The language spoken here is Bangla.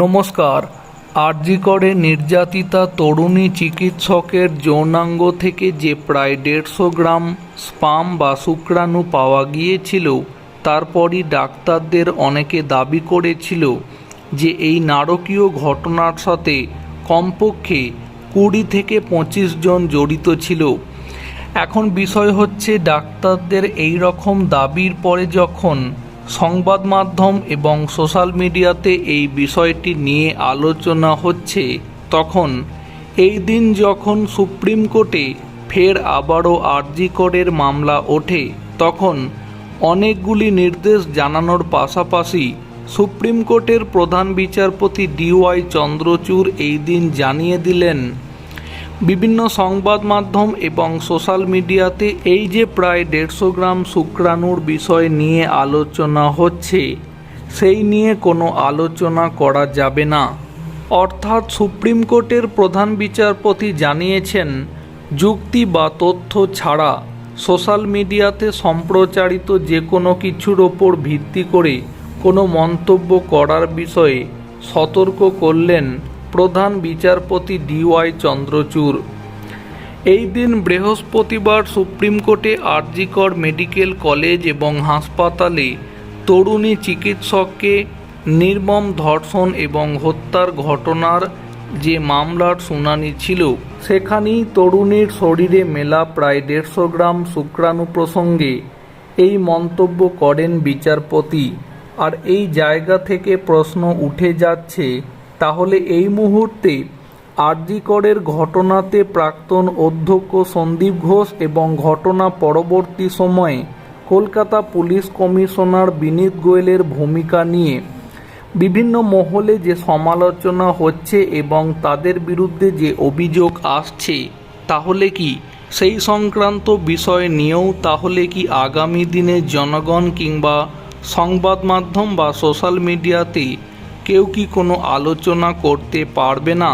নমস্কার। আরজিকরে নির্যাতিতা তরুণী চিকিৎসকের যৌনাঙ্গ থেকে যে প্রায় দেড়শো গ্রাম স্পাম বা শুক্রাণু পাওয়া গিয়েছিল, তারপরই ডাক্তারদের অনেকে দাবি করেছিল যে এই নারকীয় ঘটনার সাথে কমপক্ষে কুড়ি থেকে পঁচিশ জন জড়িত ছিল। এখন বিষয় হচ্ছে, ডাক্তারদের এই রকম দাবির পরে যখন সংবাদ মাধ্যম এবং সোশ্যাল মিডিয়াতে এই বিষয়টি নিয়ে আলোচনা হচ্ছে, তখন এই দিন যখন সুপ্রিম কোর্টে ফের আবারও আরজিকরের মামলা ওঠে, তখন অনেকগুলি নির্দেশ জানানোর পাশাপাশি সুপ্রিম কোর্টের প্রধান বিচারপতি ডিওয়াই চন্দ্রচূড় এই দিন জানিয়ে দিলেন বিভিন্ন সংবাদ মাধ্যম এবং সোশ্যাল মিডিয়াতে এই যে প্রায় দেড়শো গ্রাম শুক্রাণুর বিষয় নিয়ে আলোচনা হচ্ছে, সেই নিয়ে কোনো আলোচনা করা যাবে না। অর্থাৎ সুপ্রিম কোর্টের প্রধান বিচারপতি জানিয়েছেন, যুক্তি বা তথ্য ছাড়া সোশ্যাল মিডিয়াতে সম্প্রচারিত যে কোনো কিছুর ওপর ভিত্তি করে কোনো মন্তব্য করার বিষয়ে সতর্ক করলেন প্রধান বিচারপতি ডিওয়াই চন্দ্রচূড়। এই দিন বৃহস্পতিবার সুপ্রিম কোর্টে আরজিকর মেডিকেল কলেজ এবং হাসপাতালে তরুণী চিকিৎসককে নির্মম ধর্ষণ এবং হত্যার ঘটনার যে মামলার শুনানি ছিল, সেখানেই তরুণীর শরীরে মেলা প্রায় দেড়শো গ্রাম শুক্রাণু প্রসঙ্গে এই মন্তব্য করেন বিচারপতি। আর এই জায়গা থেকে প্রশ্ন উঠে যাচ্ছে তাহলে এই মুহূর্তে আরজিকরের ঘটনাতে প্রাক্তন অধ্যক্ষ সন্দীপ ঘোষ এবং ঘটনা পরবর্তী সময়ে কলকাতা পুলিশ কমিশনার বিনীত গোয়েলের ভূমিকা নিয়ে বিভিন্ন মহলে যে সমালোচনা হচ্ছে এবং তাদের বিরুদ্ধে যে অভিযোগ আসছে, তাহলে কি সেই সংক্রান্ত বিষয় নিয়েও তাহলে কি আগামী দিনে জনগণ কিংবা সংবাদ মাধ্যম বা সোশ্যাল মিডিয়াতে কেউ কি কোনো আলোচনা করতে পারবে না?